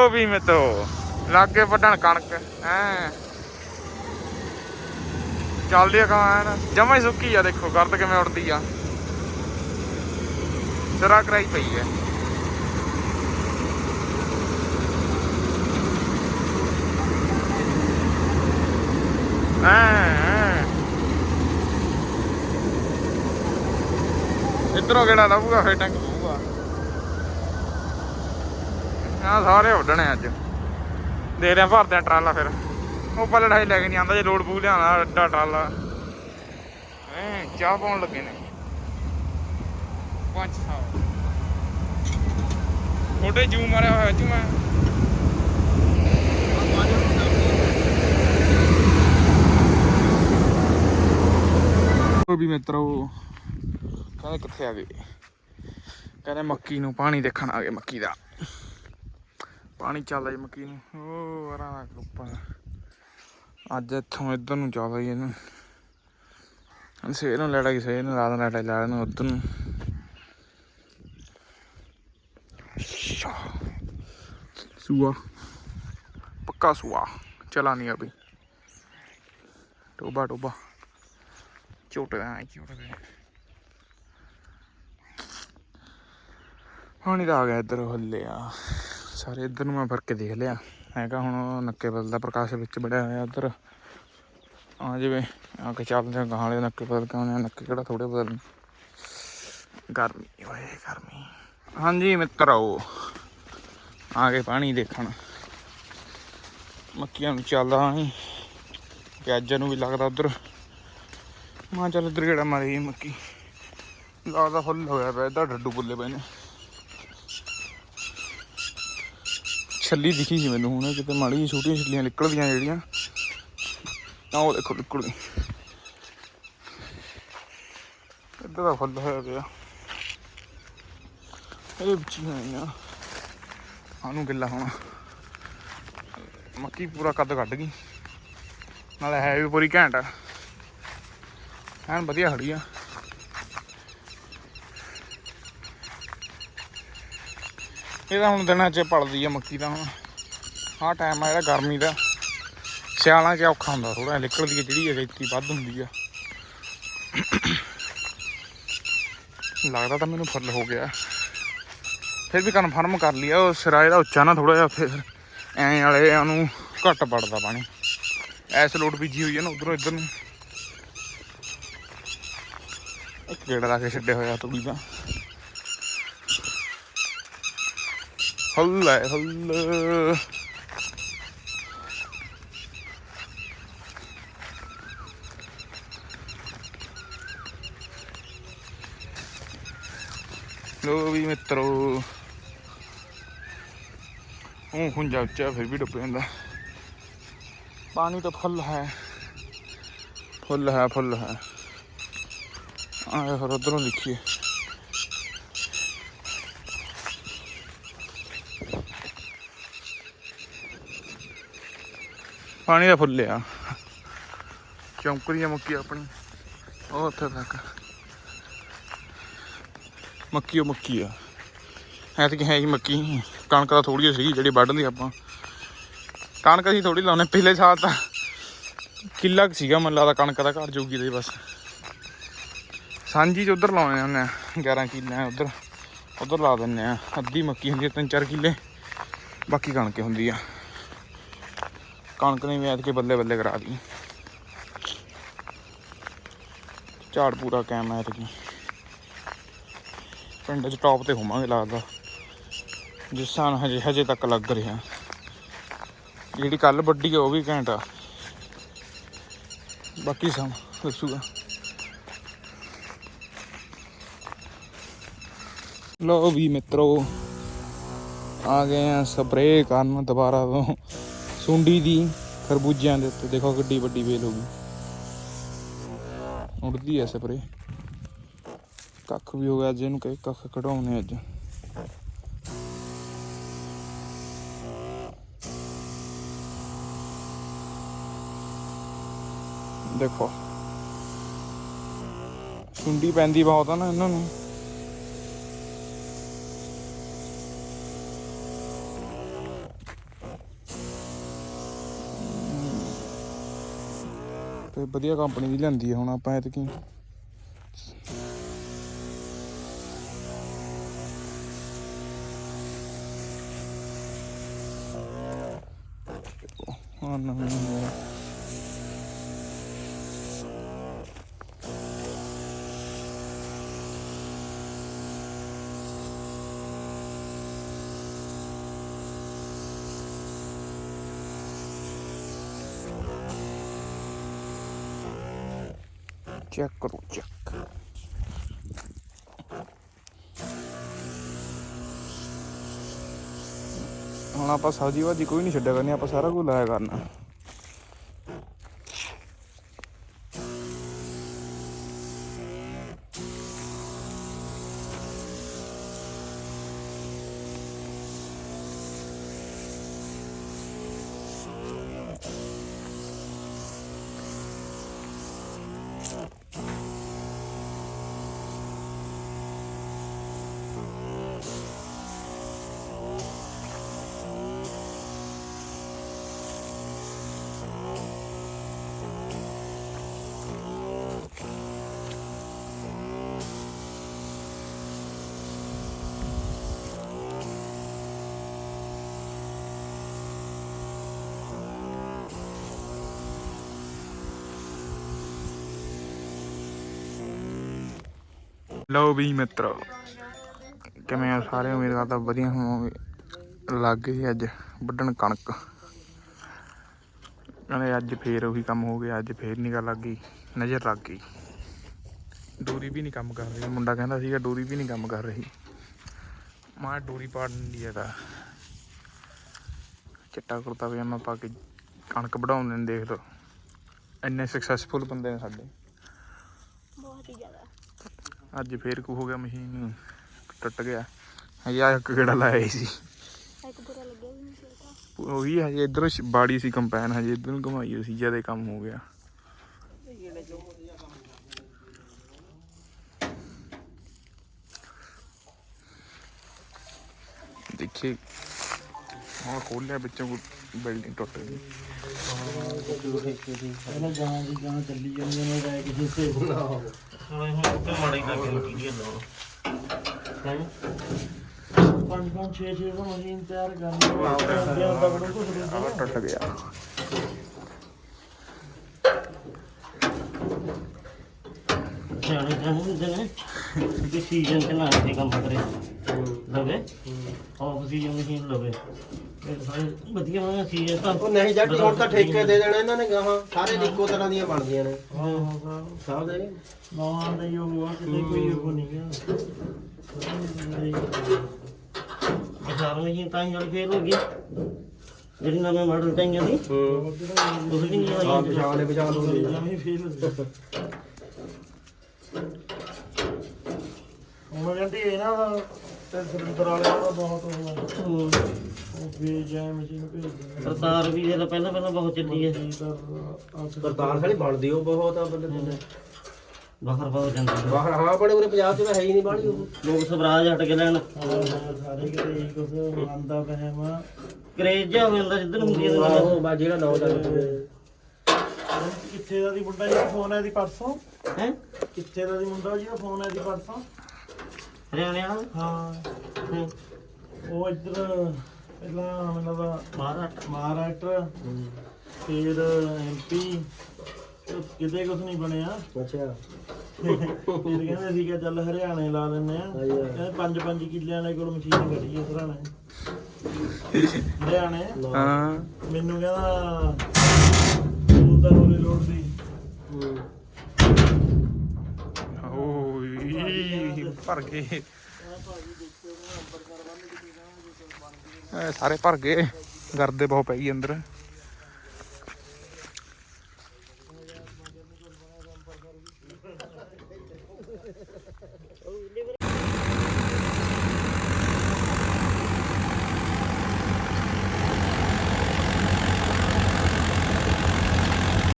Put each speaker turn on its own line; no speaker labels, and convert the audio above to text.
ਉਹ ਵੀ ਮਿੱਤਰੋ ਲਾਗੇ ਵੱਢਣ ਕਣਕ ਐ ਚੱਲਦੀ ਆ ਖਾਣ ਜਮਾ ਹੀ ਸੁੱਕੀ ਆ ਦੇਖੋ, ਗਰਦ ਕਿਵੇਂ ਉੜਦੀ ਆ। ਸਿਰਾ ਕਰਾਈ ਪਈ ਐ। ਇਧਰੋਂ ਕਿਹੜਾ ਲਾਊਗਾ ਫੇਰ ਟੰਗ ਆ ਸਾਰੇ ਉੱਡਣੇ ਅੱਜ। ਦੇ ਰਿਆ ਭਰਦੇ ਆ ਟਰਾਲਾ ਫਿਰ। ਉਹ ਪਾ ਲੜਾਈ ਲੈ ਕੇ ਨਹੀਂ ਆਂਦਾ ਜੇ ਲੋਡ ਪੂ ਲਿਆਣਾ ਅੱਡਾ ਟਰਾਲਾ। ਐ ਚਾਹ ਪਾਉਣ ਲੱਗੇ ਨੇ। ਪੰਜ ਸਾਲ ਛੋਟੇ ਜੂ ਮਾਰਿਆ ਹੋਇਆ ਜੂ ਮੈਂ। ਵੀ ਮਿੱਤਰੋ, ਕਹਿੰਦੇ ਕਿੱਥੇ ਆ ਗਏ? ਕਹਿੰਦੇ ਮੱਕੀ ਨੂੰ ਪਾਣੀ ਦੇਖਣ ਆ ਗਏ, ਮੱਕੀ ਦਾ। ਪਾਣੀ ਚੱਲਦਾ ਜੀ ਮੱਕੀ ਨੂੰ ਉਹ ਵਰਾਂ ਦਾ ਉੱਪਰ ਅੱਜ ਇੱਥੋਂ ਇੱਧਰ ਨੂੰ ਚੱਲਦਾ ਜੀ ਇਹਨੂੰ। ਸਵੇਰ ਨੂੰ ਲੜਾ ਗਈ, ਸਵੇਰ ਨੂੰ ਰਾਤ ਨੂੰ ਲੜਾ ਲਾ ਨੂੰ ਉੱਧਰ ਨੂੰ। ਸ਼ਾ। ਪੱਕਾ ਸੂਆ। ਚਲਾ ਨਹੀਂ ਅਭੀ ਟੋਬਾ ਟੋਬਾ। ਝੋਟਦਾ ਹੈ ਝੋਟਦਾ ਪਾਣੀ ਤਾਂ ਆ ਗਿਆ ਇੱਧਰ ਹੱਲੇ ਆ। ਸਾਰੇ ਇੱਧਰ ਨੂੰ ਮੈਂ ਫੜ ਕੇ ਦੇਖ ਲਿਆ। ਹੈਗਾ ਹੁਣ ਨੱਕੇ ਬਦਲਦਾ ਪ੍ਰਕਾਸ਼ ਵਿੱਚ ਬੜਿਆ ਹੋਇਆ ਇੱਧਰ ਆ ਜਿਵੇਂ ਆ ਕੇ ਚੱਲਦੇ ਆ ਗਾਂ ਵਾਲੇ ਨੱਕੇ ਬਦਲ ਕੇ ਆਉਂਦੇ ਆ, ਨੱਕੇ ਕਿਹੜਾ ਥੋੜੇ ਬਦਲ ਗਰਮੀ, ਓਏ ਗਰਮੀ। ਹਾਂਜੀ ਮਿੱਤਰੋ, ਆ ਕੇ ਪਾਣੀ ਦੇਖਣ। ਮੱਕੀਆਂ ਨੂੰ ਚੱਲਦਾ ਨਹੀਂ ਪਿਆਜ਼ਾਂ ਨੂੰ ਵੀ ਲੱਗਦਾ ਉਧਰ। ਮਾਂ ਚੱਲ ਉਧਰ ਕਿਹੜਾ ਮਾਰੀ ਮੱਕੀ। ਲੱਗਦਾ ਫੁੱਲ ਹੋਇਆ ਪਿਆ ਇਹਦਾ ਡੱਡੂ ਬੁੱਲੇ ਪਏ ਨੇ। ਛੱਲੀ ਦਿਖੀ ਸੀ ਮੈਨੂੰ ਹੁਣ, ਕਿਤੇ ਮਾੜੀ ਜਿਹੀ ਛੋਟੀਆਂ ਛੱਲੀਆਂ ਨਿਕਲਦੀਆਂ ਜਿਹੜੀਆਂ। ਤਾਂ ਉਹ ਦੇਖੋ ਨਿਕਲ ਗਈ ਇੱਧਰ ਦਾ ਫੁੱਲ ਹੋਇਆ ਪਿਆ। ਇਹ ਵਿੱਚ ਆਈਆਂ ਆਨੂੰ ਗਿੱਲਾ ਹੋਣਾ। ਮੱਕੀ ਪੂਰਾ ਕੱਦ ਕੱਢ ਗਈ। ਨਾਲੇ ਹੈ ਵੀ ਪੂਰੀ ਘੈਂਟ। ਆ ਐਨ ਵਧੀਆ ਖੜੀ ਆ। ਇਹ ਤਾਂ ਹੁਣ ਦਿਨਾਂ 'ਚ ਪਲਦੀ ਆ ਮੱਕੀ ਦਾ ਹੁਣ। ਆਹ ਟਾਈਮ ਆ ਇਹਦਾ ਗਰਮੀ ਦਾ। ਸਿਆਲਾਂ 'ਚ ਔਖਾ ਹੁੰਦਾ ਥੋੜਾ ਨਿਕਲਦੀ ਹੈ ਜਿਹੜੀ ਅਗੇਤੀ ਵੱਧ ਹੁੰਦੀ ਆ। ਲੱਗਦਾ ਤਾਂ ਮੈਨੂੰ ਫੁੱਲ ਹੋ ਗਿਆ। ਫਿਰ ਵੀ ਕਨਫਰਮ ਕਰ ਲਿਆ ਉਹ ਸਿਰਾ ਇਹਦਾ ਉੱਚਾ ਨਾ ਥੋੜਾ ਜਿਹਾ ਫਿਰ ਐਂ ਵਾਲੇ ਉਹਨੂੰ ਘੱਟ ਪੜਦਾ ਪਾਣੀ। ਐਸ ਲੋਡ ਬੀਜੀ ਹੋਈ ਹੈ ਨਾ ਉਧਰੋਂ, ਇੱਧਰ ਨੂੰ। ਇੱਕ ਗੇੜਾ ਲਾ ਕੇ ਛੱਡਿਆ ਹੋਇਆ ਤੂੜੀ ਦਾ। ਹੱਲੇ ਹੱਲੇ ਲੋ ਵੀ ਮਿੱਤਰੋ। ਉਹ ਹੁੰਜਾ ਉੱਚਾ ਫਿਰ ਵੀ ਡੁੱਬ ਜਾਂਦਾ। ਪਾਣੀ ਤਾਂ ਫੁੱਲ ਹੈ। ਫੁੱਲ ਹੈ ਫੁੱਲ ਹੈ। ਆਏ ਫਿਰ ਉਧਰੋਂ ਦੇਖੀਏ। ਪਾਣੀ ਦਾ ਫੁੱਲ ਆ। ਚੌਂਕਰੀਆਂ ਮੁੱਕੀ ਆਪਣੀ। ਉਹ ਉੱਥੇ ਤੱਕ। ਮੱਕੀ ਉਹ ਮੱਕੀ ਆ। ਐਤਕੀ ਹੈ ਹੀ ਮੱਕੀ। ਕਣਕ ਤਾਂ ਥੋੜੀ ਜਿਹੀ ਸੀਗੀ ਜਿਹੜੀ ਵੱਢ ਲਈ ਆਪਾਂ। ਕਣਕ ਅਸੀਂ ਥੋੜੀ ਲਾਉਨੇ ਪਿਛਲੇ ਸਾਲ ਤਾਂ। ਕਿੱਲਾ ਕੁ ਸੀਗਾ ਮੈਨੂੰ ਲੱਗਦਾ ਕਣਕ ਦਾ ਘਰ ਜੋਗੀ ਦੇ ਬਸ। ਸਾਂਝੀ ਚ ਉਧਰ ਲਾਉਣੇ ਹੁੰਨੇ ਆ। 11 ਕਿੱਲੇ ਉਧਰ। ਉਧਰ ਲਾ ਦਿੰਨੇ ਆ। ਅੱਧੀ ਮੱਕੀ ਹੁੰਦੀ ਆ, ਤਿੰਨ ਚਾਰ ਕਿੱਲੇ। ਬਾਕੀ ਕਣਕ ਹੁੰਦੀ ਆ। ਕਣਕ ਨੇ ਵੀ ਐਤਕੀ ਬੱਲੇ ਬੱਲੇ ਕਰਾ ਦੀ ਝਾੜ ਪੂਰਾ ਕਾਇਮ ਹੈ ਐਤਕੀ ਪਿੰਡ 'ਚ ਟੌਪ ਤੇ ਹੋਵਾਂਗੇ ਲੱਗਦਾ ਜਿਸ ਸਾਨ ਹਜੇ ਹਜੇ ਤੱਕ ਲੱਗ ਰਿਹਾ ਜਿਹੜੀ ਕੱਲ ਵੱਡੀ ਆ ਉਹ ਵੀ ਘੈਂਟ ਆ ਬਾਕੀ ਸਮ ਦੱਸੂਗਾ ਲੋ ਵੀ ਮਿੱਤਰੋ ਆ ਗਏ ਆ ਸਪਰੇਅ ਕਰਨ ਦੁਬਾਰਾ ਤੋਂ। ਸੁੰਡੀ ਦੀ ਖਰਬੂਜਿਆਂ ਦੇ ਉੱਤੇ। ਦੇਖੋ ਕਿੱਡੀ ਵੱਡੀ ਵੇਲ ਹੋ ਗਈ। ਉੜਦੀ ਐ ਸਪਰੇਅ ਕੱਖ ਵੀ ਹੋ ਗਿਆ, ਅੱਜ ਇਹਨੂੰ ਕਹੇ ਕੱਖ ਕਢਾਉਣੇ ਅੱਜ। ਦੇਖੋ। ਸੁੰਡੀ ਪੈਂਦੀ ਬਹੁਤ ਆ ਨਾ ਇਹਨਾਂ ਨੂੰ। ਤੇ ਵਧੀਆ ਕੰਪਨੀ ਦੀ ਲੈਂਦੀ ਹੈ ਹੁਣ ਆਪਾਂ ਐਤਕੀ। ਹਾਂ ਨਵੀਂ। ਚੈੱਕ ਕਰੋ ਚੈੱਕ ਹੁਣ ਆਪਾਂ ਸਬਜ਼ੀ ਭਾਜੀ ਕੋਈ ਨਹੀਂ ਛੱਡਿਆ ਕਰਨੀ, ਆਪਾਂ ਸਾਰਾ ਕੁਝ ਲਾਇਆ ਕਰਨਾ। ਲਓ ਵੀ ਮਿੱਤਰੋ, ਕਿਵੇਂ ਆ ਸਾਰੇ? ਉਮੀਦ ਕਰਦਾ ਵਧੀਆ ਹੋਵੋਗੇ। ਲੱਗ ਗਈ ਅੱਜ ਵੱਢਣ ਕਣਕ। ਕਹਿੰਦੇ ਅੱਜ ਫੇਰ ਉਹੀ ਕੰਮ ਹੋ ਗਿਆ, ਅੱਜ ਫੇਰ ਨਿਗਾ ਲੱਗ ਗਈ, ਨਜ਼ਰ ਲੱਗ ਗਈ। ਡੋਰੀ ਵੀ ਨਹੀਂ ਕੰਮ ਕਰ ਰਹੀ। ਮੁੰਡਾ ਕਹਿੰਦਾ ਸੀਗਾ ਡੋਰੀ ਵੀ ਨਹੀਂ ਕੰਮ ਕਰ ਰਹੀ। ਮਾਂ, ਡੋਰੀ ਪਾੜਨ ਦੀ ਇਹਦਾ ਚਿੱਟਾ ਕੁੜਤਾ ਪਜਾਮਾ ਪਾ ਕੇ ਕਣਕ ਵਢਾਉਂਦੇ ਨੇ ਦੇਖ ਲਓ। ਇੰਨੇ ਸਕਸੈਸਫੁਲ ਬੰਦੇ ਨੇ ਸਾਡੇ।
ਬਹੁਤ ਹੀ ਜ਼ਿਆਦਾ।
ਅੱਜ ਫੇਰ ਕੁ ਹੋ ਗਿਆ ਮਸ਼ੀਨ ਟੁੱਟ ਗਿਆ। ਹਜੇ ਆ ਇੱਕ ਗੇੜਾ ਲਾਇਆ ਹੀ ਸੀ
ਇੱਕ ਬੁਰਾ ਲੱਗਿਆ ਵੀ ਨਹੀਂ ਸੀ
ਉਹੀ ਹਜੇ ਇਧਰ ਬਾੜੀ ਸੀ ਕੰਪੈਨ ਹਜੇ ਇਧਰ ਨੂੰ ਘਮਾਈ ਹੋਈ ਸੀ ਜ਼ਿਆਦਾ ਕੰਮ ਹੋ ਗਿਆ। ਦੇਖੀ ਹਾਂ ਖੋਲਿਆ ਵਿੱਚੋਂ ਕੋਈ ਬਿਲਡਿੰਗ ਟੁੱਟ ਗਈ।
ਗਾਂ ਦੀ ਗਾਂ ਚੱਲੀ ਜਾਂਦੀਆਂ ਨੇ ਕਿਸੇ ਸੇ ਬਣਾ
ਹੁਣ ਹੁਣ ਉੱਤੇ ਮਾੜੀ ਕਰਕੇ ਲੱਗੀ ਦੀ ਲਾਉਣ ਹੈ?
ਪੰਜ ਪੰਜ ਛੇ ਛੇ ਦਾ ਮਸ਼ੀਨ ਤਿਆਰ ਕਰਨੀ। ਹੈ ਦਗੜੋਂ ਕੁਝ
ਆਹ ਟੁੱਟ ਗਿਆ।
ਸਿਆਣੇ ਜਾਣੇ ਨੇ ਕਿ ਸੀਜ਼ਨ ਤੇ ਨਾ ਤੇ ਕੰਮ ਕਰੇ। ਲਵੇ। ਆਫ ਸੀਜ਼ਨ ਮਸ਼ੀਨ ਲਵੇ। ਇਹ ਸਾਰੇ ਵਧੀਆ ਹੋਣਾ ਸੀਜ਼ਨ ਤਾਂ
ਉਹ ਨਹੀਂ ਜੱਟ ਹੁਣ ਤਾਂ ਠੇਕੇ ਦੇ ਦੇਣਾ ਇਹਨਾਂ ਨੇ ਗਾਹਾਂ ਸਾਰੇ ਦੀ ਇੱਕੋ ਤਰ੍ਹਾਂ ਦੀਆਂ ਬਣਦੀਆਂ ਨੇ।
ਹਾਂ ਹਾਂ
ਸਭ ਦੇ।
ਨਵਾਂ ਦਾ ਯੋਗ ਆ ਕਿਤੇ ਕੋਈ ਯੋਗ ਨਹੀਂ ਗਿਆ
ਬਜ਼ਾਰ ਮਸ਼ੀਨ ਤਾਂ ਹੀ ਜਲ ਫੇਲ ਹੋ ਗਈ ਜਿਹੜੀ ਨਵੇਂ ਮਾਡਲ ਤਾਂ ਜਾਂਦੀ
ਹੂੰ।
ਉਸ ਦੀ ਨਹੀਂ
ਆ
ਆਈ
ਪਛਾਣ ਲੈ ਪਛਾਣ ਹੋ ਗਈ
ਨਵੀਂ ਫੇਲ ਹੋ ਗਈ ਉਹ ਕਹਿੰਦੀ ਇਹਨਾਂ ਦਾ ਤੇ ਸਰਿੰਦਰ ਵਾਲਿਆਂ ਦਾ ਬਹੁਤ ਹੋਣਾ
ਹੂੰ।
ਉਹ ਭੇਜ ਜਾਏ ਮਸ਼ੀਨ ਭੇਜ ਦੇ
ਸਰਦਾਰ ਵੀ ਜਿਹੜਾ ਪਹਿਲਾਂ ਪਹਿਲਾਂ ਬਹੁਤ ਚੱਲੀ ਹੈ
ਸਰਦਾਰ ਸਾਲੀ ਬਣਦੀ ਉਹ ਬਹੁਤ ਆ ਬੰਦੇ ਬੰਦੇ
ਬਾਹਰ ਬਹੁਤ ਜਾਂਦੀ।
ਬਾਹਰ ਹਾਂ ਆਪਣੇ ਉਰੇ ਪੰਜਾਬ 'ਚ ਤਾਂ ਹੈ ਹੀ ਨਹੀਂ ਬਾਹਲੀ ਉਹ।
ਲੋਕ ਸਵਰਾਜ ਹਟ ਕੇ ਲੈਣ
ਸਾਰੇ ਕਿਤੇ ਇਹੀ ਕੁਝ ਮੰਨਦਾ ਵਹਿਮ। ਆ
ਕਰੇਜ ਜਾ ਹੋ ਜਾਂਦਾ ਜਿੱਧਰ ਹੁੰਦੀ ਹੈ ਦੁਕਾਨ।
ਆਹੋ ਬਾ ਜਿਹੜਾ ਨੌ ਚੱਲ
ਕਿੱਥੇ ਦਾ ਦੀ ਮੁੰਡਾ ਜੀ ਫੋਨ ਹੈ ਦੀ ਪਰਸੋਂ?
ਹੈਂ?
ਕਿੱਥੇ ਦਾ ਦੀ ਮੁੰਡਾ ਜੀ ਫੋਨ ਹੈ ਦੀ ਪਰਸੋਂ?
ਹਰਿਆਣੇ ਵਾਲਾ?
ਹਾਂ।
ਹੂੰ।
ਉਹ ਇੱਧਰ ਪਹਿਲਾਂ ਮੈਨੂੰ ਦਾ
ਮਹਾਰਾਸ਼ਟਰ।
ਮਹਾਰਾਸ਼ਟਰ ਫਿਰ ਐਮਪੀ ਕਿਤੇ ਕੁਝ ਨਹੀਂ ਬਣਿਆ।
ਅੱਛਾ।
ਫਿਰ ਕਹਿੰਦੇ ਸੀ ਕਿ ਚੱਲ ਹਰਿਆਣੇ ਲਾ ਦਿੰਨੇ ਆ। ਕਹਿੰਦੇ ਪੰਜ ਪੰਜ ਕਿੱਲਿਆਂ ਦੇ ਕੋਲ ਮਸ਼ੀਨ ਖੜੀ ਹੈ ਸਰਾਣੇ। ਹਰਿਆਣੇ।
ਹਾਂ।
ਮੈਨੂੰ ਕਹਿੰਦਾ ਤੂੰ ਤਾਂ ਰੋਲੇ ਲੋੜ ਦੀ
ਭਰ ਗਏ। ਸਾਰੇ ਭਰ ਗਏ। ਗਰਦੇ ਬਹੁਤ ਪਈ ਅੰਦਰ।